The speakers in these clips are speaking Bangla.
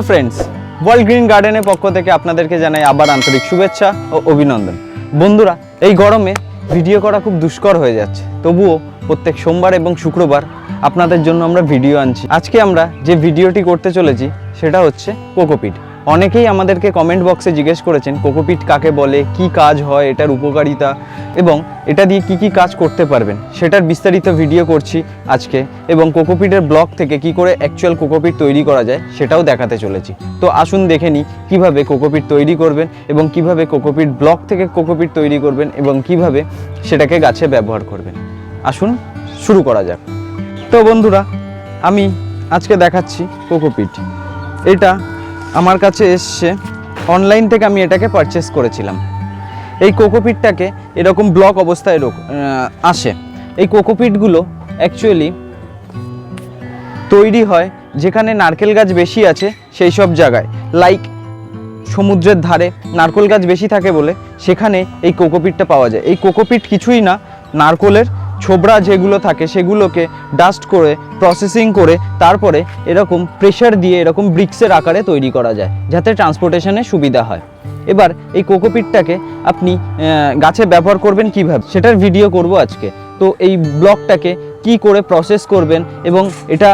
হ্যালো ফ্রেন্ডস ওয়ার্ল্ড গ্রিন গার্ডেনের পক্ষ থেকে আপনাদেরকে জানাই আবার আন্তরিক শুভেচ্ছা ও অভিনন্দন। বন্ধুরা, এই গরমে ভিডিও করা খুব দুষ্কর হয়ে যাচ্ছে। তবুও প্রত্যেক সোমবার এবং শুক্রবার আপনাদের জন্য আমরা ভিডিও আনছি। আজকে আমরা যে ভিডিওটি করতে চলেছি, সেটা হচ্ছে কোকোপিট অনেকেই আমাদেরকে কমেন্ট বক্সে জিজ্ঞেস করেছেন, কোকোপিট কাকে বলে, কি কাজ হয়, এটার উপকারিতা, এবং এটা দিয়ে কি কি কাজ করতে পারবেন, সেটার বিস্তারিত ভিডিও করছি আজকে, এবং কোকোপিটের ব্লক থেকে কি করে অ্যাকচুয়াল কোকোপিট তৈরি করা যায়, সেটাও দেখাতে চলেছি। তো আসুন দেখে নিই কীভাবে কোকোপিট তৈরি করবেন, এবং কীভাবে কোকোপিট ব্লক থেকে কোকোপিট তৈরি করবেন, এবং কীভাবে সেটাকে গাছে ব্যবহার করবেন। আসুন শুরু করা যাক। তো বন্ধুরা, আমি আজকে দেখাচ্ছি কোকোপিট। এটা আমার কাছে এসছে। অনলাইন থেকে আমি এটাকে পারচেস করেছিলাম। এই কোকোপিটটাকে এরকম ব্লক অবস্থায় আসে। এই কোকোপিটগুলো অ্যাকচুয়ালি তৈরি হয় যেখানে নারকেল গাছ বেশি আছে সেই সব জায়গায়। লাইক সমুদ্রের ধারে নারকেল গাছ বেশি থাকে বলে সেখানে এই কোকোপিটটা পাওয়া যায়। এই কোকোপিট কিছুই না, নারকোলের ছোবড়া যেগুলো থাকে সেগুলোকে ডাস্ট করে প্রসেসিং করে, তারপরে এরকম প্রেশার দিয়ে এরকম ব্রিক্সের আকারে তৈরি করা যায়, যাতে ট্রান্সপোর্টেশনে সুবিধা হয়। এবার এই কোকোপিটটাকে আপনি গাছে ব্যবহার করবেন কীভাবে? সেটার ভিডিও করব আজকে। তো এই ব্লকটাকে কি করে প্রসেস করবেন এবং এটা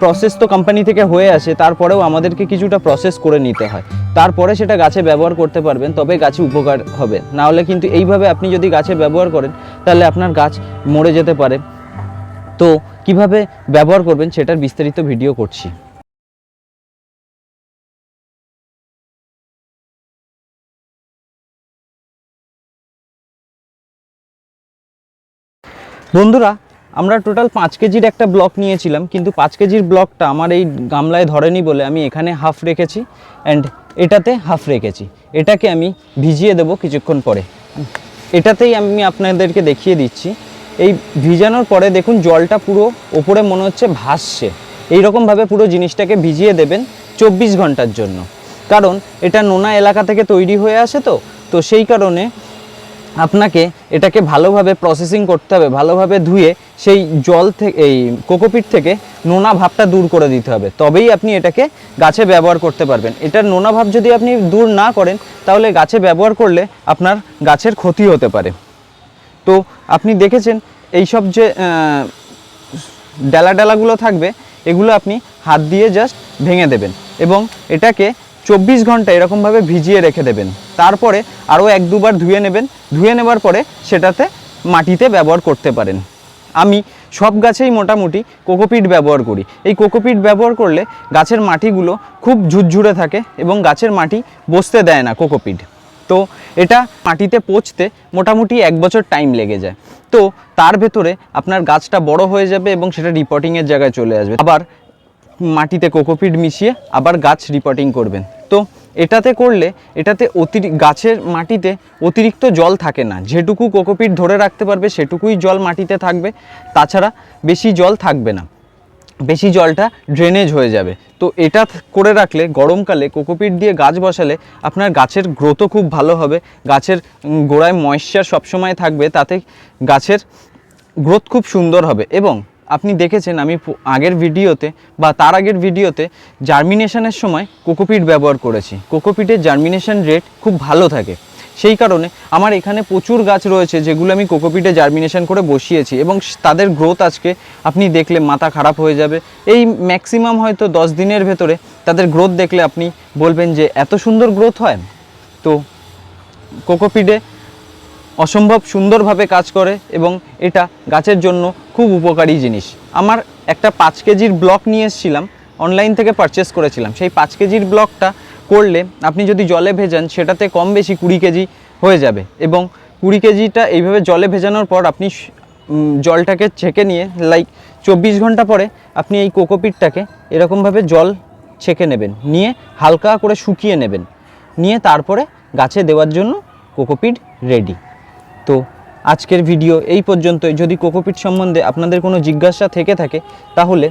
প্রসেস তো কোম্পানি থেকে হয়ে আসে, তারপরেও আমাদেরকে কিছুটা প্রসেস করে নিতে হয়। তারপরে সেটা গাছে ব্যবহার করতে পারবেন, তবে গাছে উপকার হবে। না হলে কিন্তু এইভাবে আপনি যদি গাছে ব্যবহার করেন, তাহলে আপনার গাছ মরে যেতে পারে। তো কীভাবে ব্যবহার করবেন সেটার বিস্তারিত ভিডিও করছি। বন্ধুরা আমরা টোটাল পাঁচ কেজির একটা ব্লক নিয়েছিলাম, কিন্তু পাঁচ কেজির ব্লকটা আমার এই গামলায় ধরেনি বলে আমি এখানে হাফ রেখেছি অ্যান্ড এটাতে হাফ রেখেছি। এটাকে আমি ভিজিয়ে দেবো কিছুক্ষণ পরে। এটাতেই আমি আপনাদেরকে দেখিয়ে দিচ্ছি। এই ভিজানোর পরে দেখুন, জলটা পুরো ওপরে মনে হচ্ছে ভাসছে। এইরকমভাবে পুরো জিনিসটাকে ভিজিয়ে দেবেন চব্বিশ ঘণ্টার জন্য। কারণ এটা নোনা এলাকা থেকে তৈরি হয়ে আসে তো তো সেই কারণে আপনাকে এটাকে ভালোভাবে প্রসেসিং করতে হবে, ভালোভাবে ধুয়ে সেই জল থেকে এই কোকোপিট থেকে নোনা ভাবটা দূর করে দিতে হবে। তবেই আপনি এটাকে গাছে ব্যবহার করতে পারবেন। এটার নোনা ভাব যদি আপনি দূর না করেন, তাহলে গাছে ব্যবহার করলে আপনার গাছের ক্ষতি হতে পারে। তো আপনি দেখেছেন এই সব যে ডালা ডালাগুলো থাকবে, এগুলো আপনি হাত দিয়ে জাস্ট ভেঙে দেবেন এবং এটাকে চব্বিশ ঘণ্টা এরকমভাবে ভিজিয়ে রেখে দেবেন। তারপরে আরও এক দুবার ধুয়ে নেবেন। ধুয়ে নেবার পরে সেটাতে মাটিতে ব্যবহার করতে পারেন। আমি সব গাছেই মোটামুটি কোকোপিট ব্যবহার করি। এই কোকোপিট ব্যবহার করলে গাছের মাটিগুলো খুব ঝুরঝুরে থাকে এবং গাছের মাটি বসতে দেয় না কোকোপিট। তো এটা মাটিতে পচতে মোটামুটি এক বছর টাইম লেগে যায়। তো তার ভেতরে আপনার গাছটা বড় হয়ে যাবে এবং সেটা রিপোর্টিংয়ের জায়গায় চলে আসবে। আবার মাটিতে কোকোপিট মিশিয়ে আবার গাছ রিপোর্টিং করবেন। তো এটাতে করলে, এটাতে অতিরিক্ত গাছের মাটিতে অতিরিক্ত জল থাকে না। যেটুকু কোকোপিট ধরে রাখতে পারবে, সেটুকুই জল মাটিতে থাকবে। তাছাড়া বেশি জল থাকবে না। বেশি জলটা ড্রেনেজ হয়ে যাবে। তো এটা করে রাখলে গরমকালে কোকোপিট দিয়ে গাছ বসালে আপনার গাছের গ্রোথও খুব ভালো হবে। গাছের গোড়ায় ময়েশ্চার সবসময় থাকবে। তাতে গাছের গ্রোথ খুব সুন্দর হবে এবং আপনি দেখেছেন আমি আগের ভিডিওতে বা তার আগের ভিডিওতে জার্মিনেশনের সময় কোকোপিট ব্যবহার করেছি। কোকোপিটের জার্মিনেশন রেট খুব ভালো থাকে। সেই কারণে আমার এখানে প্রচুর গাছ রয়েছে যেগুলো আমি কোকোপিটে জার্মিনেশন করে বসিয়েছি এবং তাদের গ্রোথ আজকে আপনি দেখলে মাথা খারাপ হয়ে যাবে। এই ম্যাক্সিমাম হয়তো দশ দিনের ভেতরে তাদের গ্রোথ দেখলে আপনি বলবেন যে এত সুন্দর গ্রোথ হয়। তো কোকোপিটে অসম্ভব সুন্দরভাবে কাজ করে এবং এটা গাছের জন্য খুব উপকারী জিনিস। আমার একটা পাঁচ কেজির ব্লক নিয়ে এসেছিলাম, অনলাইন থেকে পারচেস করেছিলাম। সেই পাঁচ কেজির ব্লকটা করলে আপনি যদি জলে ভেজান, সেটাতে কম বেশি কুড়ি কেজি হয়ে যাবে এবং কুড়ি কেজিটা এইভাবে জলে ভেজানোর পর আপনি জলটাকে ছেঁকে নিয়ে লাইক চব্বিশ ঘণ্টা পরে আপনি এই কোকোপিটটাকে এরকমভাবে জল ছেঁকে নেবেন। নিয়ে হালকা করে শুকিয়ে নেবেন। নিয়ে তারপরে গাছে দেওয়ার জন্য কোকোপিট রেডি তো আজকের ভিডিও এই পর্যন্তই। যদি কোকোপিট সম্বন্ধে আপনাদের কোনো জিজ্ঞাসা থেকে থাকে, তাহলে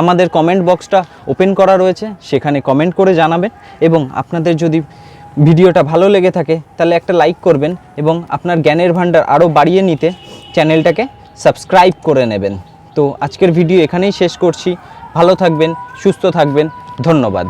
আমাদের কমেন্ট বক্সটা ওপেন করা রয়েছে, সেখানে কমেন্ট করে জানাবেন এবং আপনাদের যদি ভিডিওটা ভালো লেগে থাকে, তাহলে একটা লাইক করবেন এবং আপনার জ্ঞানের ভাণ্ডার আরও বাড়িয়ে নিতে চ্যানেলটাকে সাবস্ক্রাইব করে নেবেন। তো আজকের ভিডিও এখানেই শেষ করছি। ভালো থাকবেন, সুস্থ থাকবেন। ধন্যবাদ।